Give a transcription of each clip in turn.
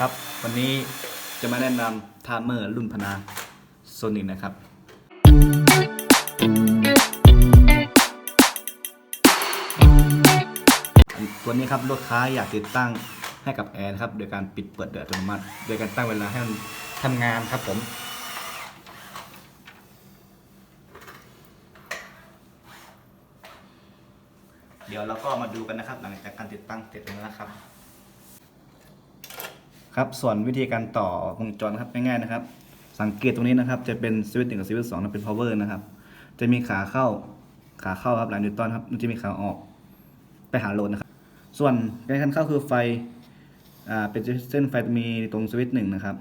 ครับ วันนี้จะมาแนะนำทามเมอร์รุ่นพนาโซนิกนะครับ ตัวนี้ครับลูกค้าอยากติดตั้งให้กับแอร์นะครับ โดยการปิดเปิดโดยอัตโนมัติ โดยการตั้งเวลาให้มันทำงานครับผมเดี๋ยวเราก็มาดูกันนะครับ หลังจากการติดตั้งเสร็จแล้วนะครับ ครับส่วนวิธีการต่อวงจรครับง่ายๆนะครับ สังเกตตรงนี้นะครับ จะเป็นสวิตช์หนึ่งกับสวิตช์สองนะเป็น power นะครับ จะมีขาเข้าขาเข้าครับหลังนิวตันครับมันจะมีขาออกไปหาโหลดนะครับ ส่วนการขันเข้าคือไฟอ่าเป็นเส้นไฟมีตรงสวิตช์หนึ่งนะครับ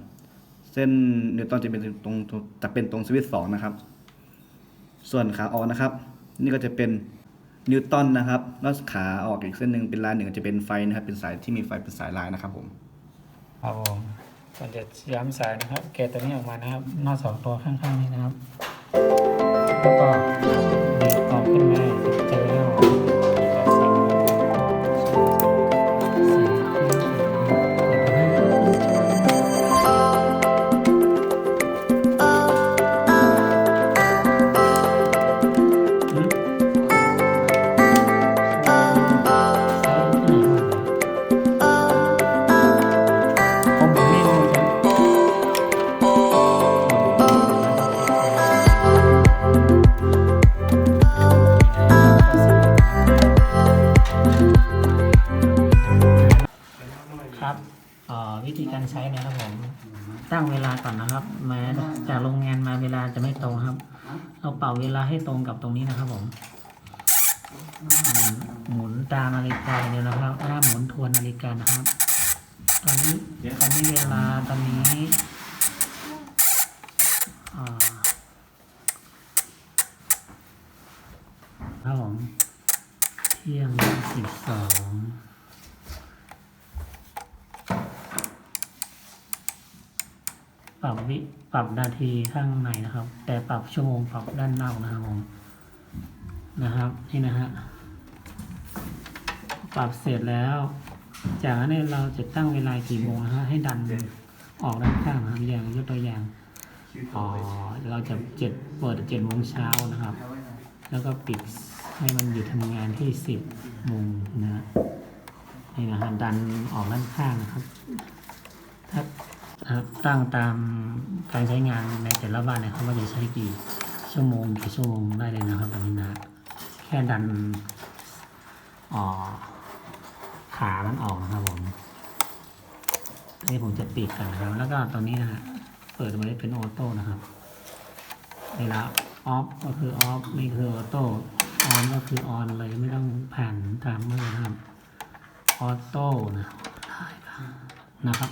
เส้นนิวตันจะเป็นตรงจะเป็นตรงสวิตช์สองนะครับ ส่วนขาออกนะครับ นี่ก็จะเป็นนิวตันนะครับแล้วขาออกอีกเส้นหนึ่งเป็นลายหนึ่งจะเป็นไฟนะครับ เป็นสายที่มีไฟเป็นสายลายนะครับผม ครับผมก่อนจะย้ำสายนะครับเกตตัวนี้ออกมานะครับนอกสองตัวข้างๆนี้นะครับแล้วก็ ครับเอ่อวิธีการใช้เนะครับผม ตั้งเวลาก่อนนะครับแม้จากโรงงานมาเวลาจะไม่ตรงครับเอาเป่าเวลาให้ตรงกับตรงนี้นะครับผม หมุนหมุนตามนาฬิกาเนี่ยนะครับห้ามหมุนทวนนาฬิกานะครับ ตอนนี้ตอนนี้เวลาตอนนี้อ่าครับผมเที่ยงสิบสอง ปรับวิปรับนาทีข้างในนะครับ แต่ปรับชั่วโมงปรับด้านนอกนะครับผมนะครับนี่นะฮะปรับเสร็จแล้ว จากนั้นเนี่ยเราจะตั้งเวลากี่โมงนะฮะให้ดันออกด้านข้างนะครับอย่างยกตัวอย่างอ๋อเราจะเจ็ดเปิดเจ็ดโมงเช้านะครับ แล้วก็ปิดให้มันหยุดทำงานที่สิบโมงนะฮะนี่นะฮะดันออกด้านข้างนะครับ ครับตั้งตามการใช้งานในแต่ละบ้านนะครับว่าจะใช้กี่ชั่วโมงกี่ชั่วโมงได้เลยนะครับแบบนี้นะแค่ดันอ่อขามันออกนะครับผมอันนี้ผมจะปิดกันนะครับ แล้วก็ตรงนี้นะฮะเปิดมาได้เป็นออโต้นะครับเวลาออฟก็คือออฟนี่คือออโต้ออนก็คือออนเลยไม่ต้องผ่านตามเมื่อนะครับออโต้นะนะครับ